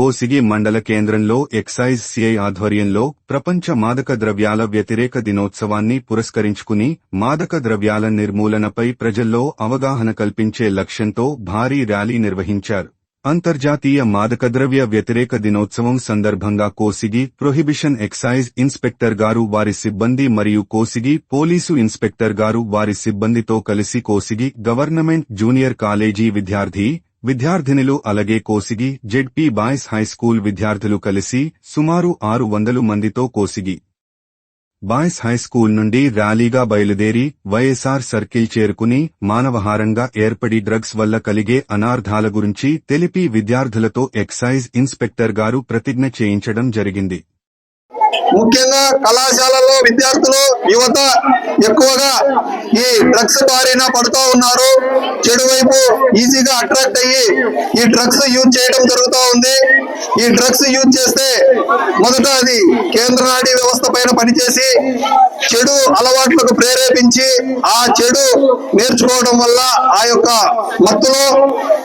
కోసిగి మండల కేంద్రంలో excise CI ఆధ్వర్యంలో ప్రపంచ మాదక ద్రవ్యాల వ్యతిరేక దినోత్సవాన్ని పురస్కరించుకుని మాదక ద్రవ్యాల నిర్మూలనపై ప్రజల్లో అవగాహన కల్పించే లక్ష్యంతో భారీ ర్యాలీ నిర్వహించారు. అంతర్జాతీయ మాదకద్రవ్య వ్యతిరేక దినోత్సవం సందర్భంగా కోసిగి ప్రొహిబిషన్ ఎక్సైజ్ ఇన్స్పెక్టర్ గారు వారి సిబ్బంది మరియు కోసిగి పోలీసు ఇన్స్పెక్టర్ గారు వారి సిబ్బందితో కలిసి కోసిగి గవర్నమెంట్ జూనియర్ కాలేజీ విద్యార్థి విద్యార్థినిలు అలాగే కోసిగి జెడ్పీ బాయ్స్ హైస్కూల్ విద్యార్థులు కలిసి సుమారు ఆరు వందలు మందితో కోసిగి. బాయ్స్ హైస్కూల్ నుండి ర్యాలీగా బయలుదేరి వైఎస్ఆర్ సర్కిల్ చేరుకుని మానవహారంగా ఏర్పడి డ్రగ్స్ వల్ల కలిగే అనార్థాల గురించి తెలిపి విద్యార్థులతో ఎక్సైజ్ ఇన్స్పెక్టర్ గారు ప్రతిజ్ఞ చేయించడం జరిగింది. ముఖ్యంగా కళాశాలలో విద్యార్థులు యువత ఎక్కువగా ఈ డ్రగ్స్ బారిన పడుతూ ఉన్నారు. చెడు వైపు ఈజీగా అట్రాక్ట్ అయ్యి ఈ డ్రగ్స్ యూజ్ చేయడం జరుగుతూ ఉంది. ఈ డ్రగ్స్ యూజ్ చేస్తే మొదట అది కేంద్ర నాడీ వ్యవస్థ పైన పనిచేసి చెడు అలవాట్లకు ప్రేరేపించి ఆ చెడు నేర్చుకోవడం వల్ల ఆ యొక్క మత్తులో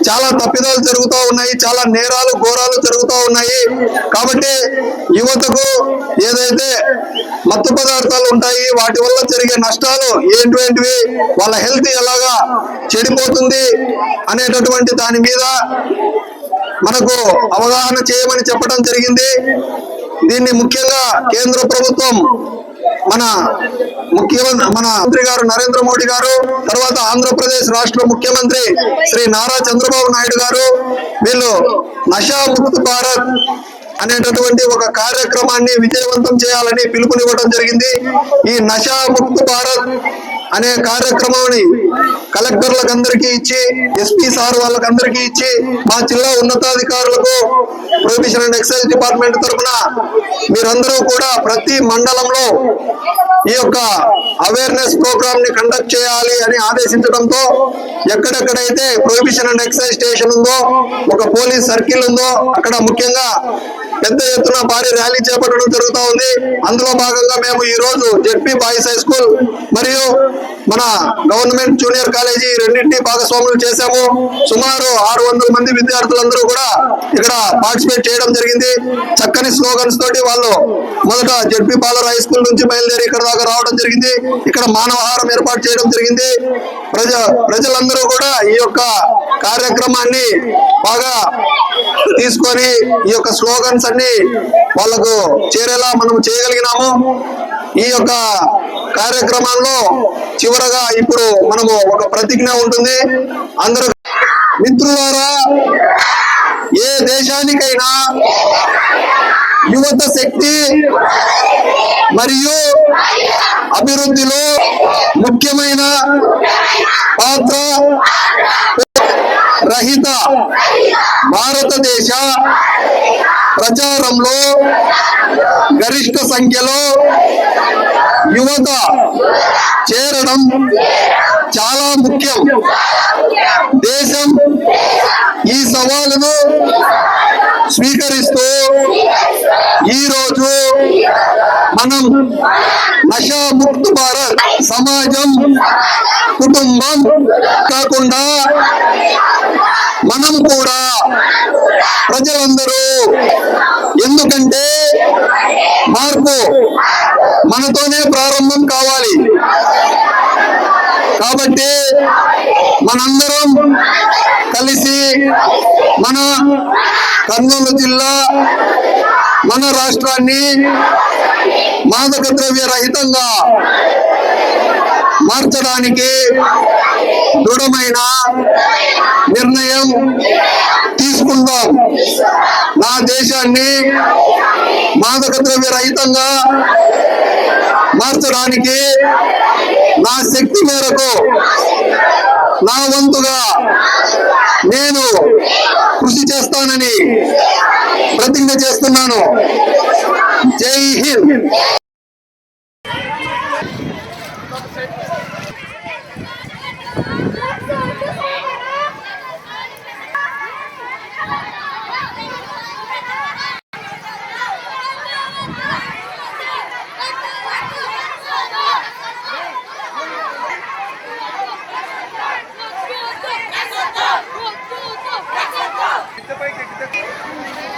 చాలా తప్పిదాలు జరుగుతూ ఉన్నాయి. చాలా నేరాలు ఘోరాలు జరుగుతూ ఉన్నాయి. కాబట్టి యువతకు ఏదైతే మత్తు పదార్థాలు ఉంటాయి వాటి వల్ల జరిగే నష్టాలు ఏంటివేంటివి వాళ్ళ హెల్త్ ఎలాగా చెడిపోతుంది అనేటటువంటి దాని మీద మనకు అవగాహన చేయమని చెప్పడం జరిగింది. దీన్ని ముఖ్యంగా కేంద్ర ప్రభుత్వం మన ముఖ్యమంత్రి మన మంత్రి గారు నరేంద్ర మోడీ గారు తర్వాత ఆంధ్రప్రదేశ్ రాష్ట్ర ముఖ్యమంత్రి శ్రీ నారా చంద్రబాబు నాయుడు గారు వీళ్ళు నషా ముక్తి భారత్ అనేటటువంటి ఒక కార్యక్రమాన్ని విజయవంతం చేయాలని పిలుపునివ్వడం జరిగింది. ఈ నషా ముక్త్ భారత్ అనే కార్యక్రమాన్ని కలెక్టర్లకు అందరికీ ఇచ్చి ఎస్పీ సార్ వాళ్ళకందరికీ ఇచ్చి మా జిల్లా ఉన్నతాధికారులకు ప్రొహిబిషన్ అండ్ ఎక్సైజ్ డిపార్ట్మెంట్ తరఫున మీరందరూ కూడా ప్రతి మండలంలో ఈ యొక్క అవేర్నెస్ ప్రోగ్రామ్ని కండక్ట్ చేయాలి అని ఆదేశించడంతో ఎక్కడెక్కడైతే ప్రొహిబిషన్ అండ్ ఎక్సైజ్ స్టేషన్ ఉందో ఒక పోలీస్ సర్కిల్ ఉందో అక్కడ ముఖ్యంగా పెద్ద ఎత్తున భారీ ర్యాలీ చేపట్టడం జరుగుతూ ఉంది. అందులో భాగంగా మేము ఈ రోజు జెడ్పీ బాయ్స్ హై స్కూల్ మరియు మన గవర్నమెంట్ జూనియర్ కాలేజీ రెండింటినీ భాగస్వాములు చేశాము. సుమారు ఆరు వందల మంది విద్యార్థులందరూ కూడా ఇక్కడ పార్టిసిపేట్ చేయడం జరిగింది. చక్కని స్లోగన్స్ తోటి వాళ్ళు మొదట జెడ్పీ బాలర్ హై స్కూల్ నుంచి బయలుదేరి ఇక్కడ దాకా రావడం జరిగింది. ఇక్కడ మానవహారం ఏర్పాటు చేయడం జరిగింది. ప్రజ ప్రజలందరూ కూడా ఈ యొక్క కార్యక్రమాన్ని బాగా తీసుకొని ఈ యొక్క స్లోగన్స్ అన్ని వాళ్ళకు చేరేలా మనం చేయగలిగినాము. ఈ యొక్క కార్యక్రమంలో చివరగా ఇప్పుడు మనము ఒక ప్రతిజ్ఞ ఉంటుంది. అందరూ మిత్రులారా ఏ దేశానికైనా యువత శక్తి మరియు అభివృద్ధిలో ముఖ్యమైన పాత్ర రహిత భారతదేశ ప్రచారంలో గరిష్ట సంఖ్యలో యువత చేరడం చాలా ముఖ్యం. దేశం ఈ సవాలును స్వీకరిస్తూ ఈ రోజు మనం నషాముక్త భారత్ సమాజం కుటుంబం కాకుండా మనం కూడా ప్రజలందరూ ఎందుకంటే మార్పు మనతోనే ప్రారంభం కాబట్టి మనందరం కలిసి మన కర్నూలు జిల్లా మన రాష్ట్రాన్ని మాదక ద్రవ్య రహితంగా మార్చడానికి దృఢమైన నిర్ణయం తీసుకుందాం. నా దేశాన్ని మాదక ద్రవ్య రహితంగా మార్చడానికి నా శక్తి మేరకు నా వంతుగా నేను కృషి చేస్తానని ప్రతిజ్ఞ చేస్తున్నాను. జై హింద్. いいね。